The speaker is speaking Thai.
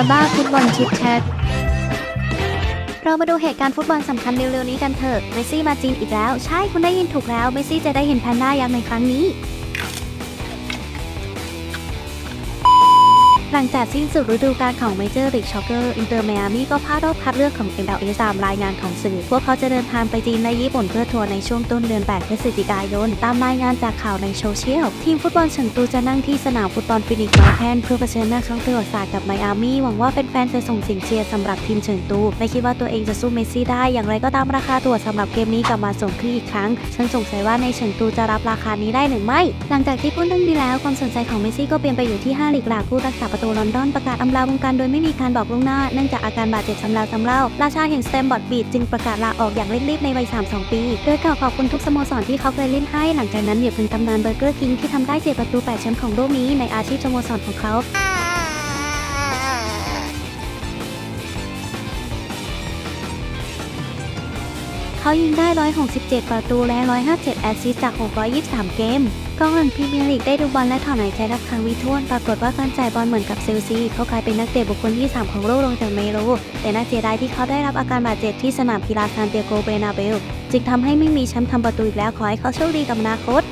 าบ้าฟุตบอลชิดแชทเรามาดูเหตุการณ์ฟุตบอลสำคัญเร็วๆนี้กันเถอะเมสซี่มาจีนอีกแล้ว ใช่คุณได้ยินถูกแล้วเมสซี่จะได้เห็นแพนด้ายักษ์ในครั้งนี้ หลังจากสิ้นสุดฤดูกาลของเมเจอร์ลีกช็อกเกอร์อินเตอร์มียมี่ก็พลาดรอบคัดเลือกของ MLS ตามรายงานของสื่อ พวกเขาจะเดินทางไปจีนและญี่ปุ่นเพื่อทัวร์ในช่วงต้นเดือน 8 พฤศจิกายน ตามรายงานจากข่าวในโซเชียล ทีมฟุตบอลเฉิงตูจะนั่งที่สนามฟุตบอลฟินิกส์มอร์แพนเพื่อเผชิญหน้าครั้งประวัติศาสตร์กับไมอามี่หวังว่าแฟนๆจะส่งเสียงเชียร์สำหรับทีมเฉิงตูไม่คิดว่าตัวเองจะสู้เมสซี่ได้อย่างไรก็ตามราคาตั๋วสำหรับเกมนี้กลับมาส่งขึ้นอีกครั้ง ฉันสงสัยว่าในเฉิงตูจะรับราคานี้ได้หรือไม่ หลังจากที่พูดเรื่องนี้แล้วความสนใจของเมสซี่ก็เปลี่ยนไปอยู่ที่5ลีกหลักผู้รักษาประตูลอนดอนประกาศอำลาวงการโดยไม่มีการบอกล่วงหน้าเนื่องจากอาการบาดเจ็บซ้ำแล้วซ้ำเล่า ราชาแห่งสเตมบอดบีดจึงประกาศลาออกอย่างเร่งรีบในวัย 32 ปี โดยกล่าวขอบคุณทุกสโมสรที่เขาเคยเล่นให้ หลังจากนั้นเหยียบถึงตำนานเบอร์เกอร์คิงที่ทำได้เจ็ดประตู8แชมป์ของโลกนี้ในอาชีพสโมสรของเขาเขายิงได้ 167 ประตูและ 157 แอสซิสต์จาก 623 เกม กองหลังพรีเมียร์ลีกได้ดูบอลและถอนหายใจรับครั้งวิท่วน ปรากฏว่าการจ่ายบอลเหมือนกับเซลซี เขากลายเป็นนักเตะบุคคลที่ 3 ของโลกลงจากเมโลแต่น่าเสียดายที่เขาได้รับอาการบาดเจ็บที่สนามกีฬาซานเตียโกเบรนาเบล จึงทำให้ไม่มีแชมป์ทำประตูอีกแล้วขอให้เขาโชคดีกับอนาคต